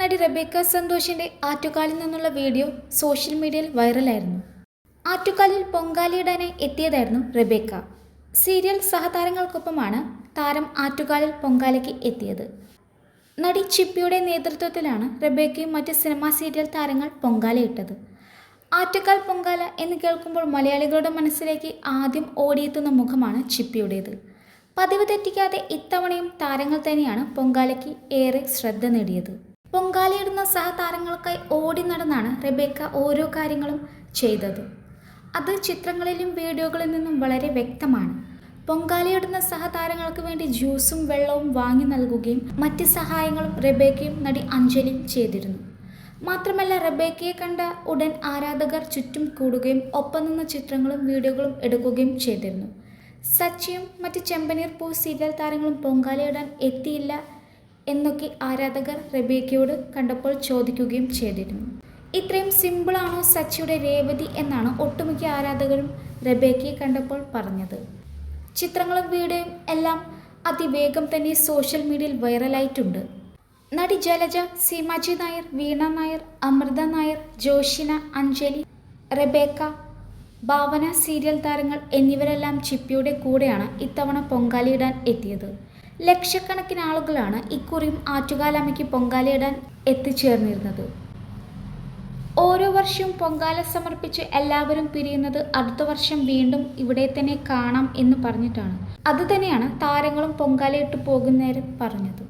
നടി റബേക്ക സന്തോഷിന്റെ ആറ്റുകാലിൽ നിന്നുള്ള video social മീഡിയയിൽ വൈറലായിരുന്നു. ആറ്റുകാലിൽ പൊങ്കാലയിടാനായി എത്തിയതായിരുന്നു റബേക്ക. സീരിയൽ സഹതാരങ്ങൾക്കൊപ്പമാണ് താരം ആറ്റുകാലിൽ പൊങ്കാലയ്ക്ക് എത്തിയത്. നടി ചിപ്പിയുടെ നേതൃത്വത്തിലാണ് റബേക്കയും മറ്റ് സിനിമാ സീരിയൽ താരങ്ങൾ പൊങ്കാലയിട്ടത്. ആറ്റുകാൽ പൊങ്കാല എന്ന് കേൾക്കുമ്പോൾ മലയാളികളുടെ മനസ്സിലേക്ക് ആദ്യം ഓടിയെത്തുന്ന മുഖമാണ് ചിപ്പിയുടേത്. പതിവ് തെറ്റിക്കാതെ ഇത്തവണയും താരങ്ങൾ തന്നെയാണ് പൊങ്കാലയ്ക്ക് ഏറെ ശ്രദ്ധ നേടിയത്. പൊങ്കാലയിടുന്ന സഹതാരങ്ങൾക്കായി ഓടി നടന്നാണ് റെബേക്ക ഓരോ കാര്യങ്ങളും ചെയ്തത്. അത് ചിത്രങ്ങളിലും വീഡിയോകളിൽ നിന്നും വളരെ വ്യക്തമാണ്. പൊങ്കാലയിടുന്ന സഹതാരങ്ങൾക്ക് വേണ്ടി ജ്യൂസും വെള്ളവും വാങ്ങി നൽകുകയും മറ്റ് സഹായങ്ങളും റെബേക്കയും നടി അഞ്ജലിയും ചെയ്തിരുന്നു. മാത്രമല്ല റബേക്കയെ കണ്ട ഉടൻ ആരാധകർ ചുറ്റും കൂടുകയും ഒപ്പം നിന്ന ചിത്രങ്ങളും വീഡിയോകളും എടുക്കുകയും ചെയ്തിരുന്നു. സച്ചിയും മറ്റ് ചെമ്പനീർ പൂ സീരിയൽ താരങ്ങളും പൊങ്കാലയിടാൻ എത്തിയില്ല എന്നൊക്കെ ആരാധകർ റബിയക്കയോട് കണ്ടപ്പോൾ ചോദിക്കുകയും ചെയ്തിരുന്നു. ഇത്രയും സിമ്പിളാണോ സച്ചിയുടെ രേവതി എന്നാണ് ഒട്ടുമിക്ക ആരാധകരും റബേക്കയെ കണ്ടപ്പോൾ പറഞ്ഞത്. ചിത്രങ്ങളും വീഡിയോയും എല്ലാം അതിവേഗം തന്നെ സോഷ്യൽ മീഡിയയിൽ വൈറലായിട്ടുണ്ട്. നടി ജലജ സീമാജി നായർ വീണ നായർ അമൃത നായർ ജോഷിന അഞ്ജലി റെബേക്ക ഭാവന സീരിയൽ താരങ്ങൾ എന്നിവരെല്ലാം ചിപ്പിയുടെ കൂടെയാണ് ഇത്തവണ പൊങ്കാലയിടാൻ എത്തിയത്. ലക്ഷക്കണക്കിന് ആളുകളാണ് ഇക്കുറിയും ആറ്റുകാലമ്മയ്ക്ക് പൊങ്കാലയിടാൻ എത്തിച്ചേർന്നിരുന്നത്. ഓരോ വർഷവും പൊങ്കാല സമർപ്പിച്ച് എല്ലാവരും പിരിയുന്നത് അടുത്ത വർഷം വീണ്ടും ഇവിടെ തന്നെ കാണാം എന്ന് പറഞ്ഞിട്ടാണ്. അതുതന്നെയാണ് താരങ്ങളും പൊങ്കാലയിട്ട് പോകുന്നേരം പറഞ്ഞത്.